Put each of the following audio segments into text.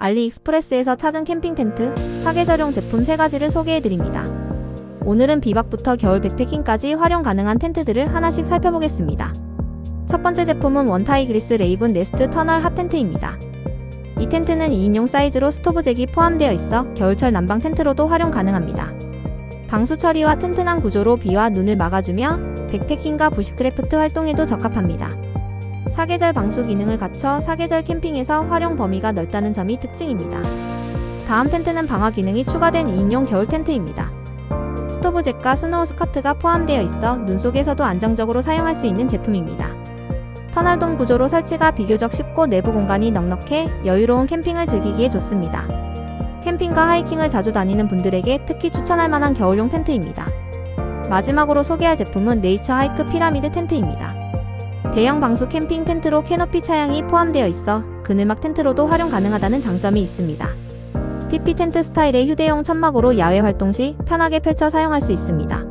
알리익스프레스에서 찾은 캠핑 텐트, 사계절용 제품 3가지를 소개해드립니다. 오늘은 비박부터 겨울 백패킹까지 활용 가능한 텐트들을 하나씩 살펴보겠습니다. 첫 번째 제품은 원타이 그리스 레이븐 네스트 터널 핫 텐트입니다. 이 텐트는 2인용 사이즈로 스토브 잭이 포함되어 있어 겨울철 난방 텐트로도 활용 가능합니다. 방수 처리와 튼튼한 구조로 비와 눈을 막아주며 백패킹과 부시크래프트 활동에도 적합합니다. 사계절 방수 기능을 갖춰 사계절 캠핑에서 활용 범위가 넓다는 점이 특징입니다. 다음 텐트는 방화 기능이 추가된 2인용 겨울 텐트입니다. 스토브 잭과 스노우 스커트가 포함되어 있어 눈 속에서도 안정적으로 사용할 수 있는 제품입니다. 터널돔 구조로 설치가 비교적 쉽고 내부 공간이 넉넉해 여유로운 캠핑을 즐기기에 좋습니다. 캠핑과 하이킹을 자주 다니는 분들에게 특히 추천할 만한 겨울용 텐트입니다. 마지막으로 소개할 제품은 네이처 하이크 피라미드 텐트입니다. 대형 방수 캠핑 텐트로 캐노피 차양이 포함되어 있어 그늘막 텐트로도 활용 가능하다는 장점이 있습니다. TP 텐트 스타일의 휴대용 천막으로 야외 활동 시 편하게 펼쳐 사용할 수 있습니다.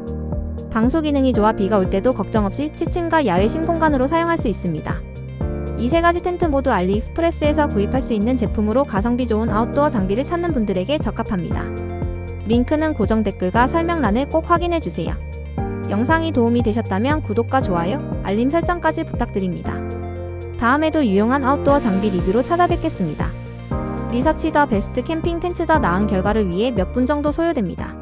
방수 기능이 좋아 비가 올 때도 걱정 없이 취침과 야외 신공간으로 사용할 수 있습니다. 이 세 가지 텐트 모두 알리익스프레스에서 구입할 수 있는 제품으로 가성비 좋은 아웃도어 장비를 찾는 분들에게 적합합니다. 링크는 고정 댓글과 설명란을 꼭 확인해 주세요. 영상이 도움이 되셨다면 구독과 좋아요, 알림 설정까지 부탁드립니다. 다음에도 유용한 아웃도어 장비 리뷰로 찾아뵙겠습니다. 리서치 더 베스트 캠핑 텐트 더 나은 결과를 위해 몇 분 정도 소요됩니다.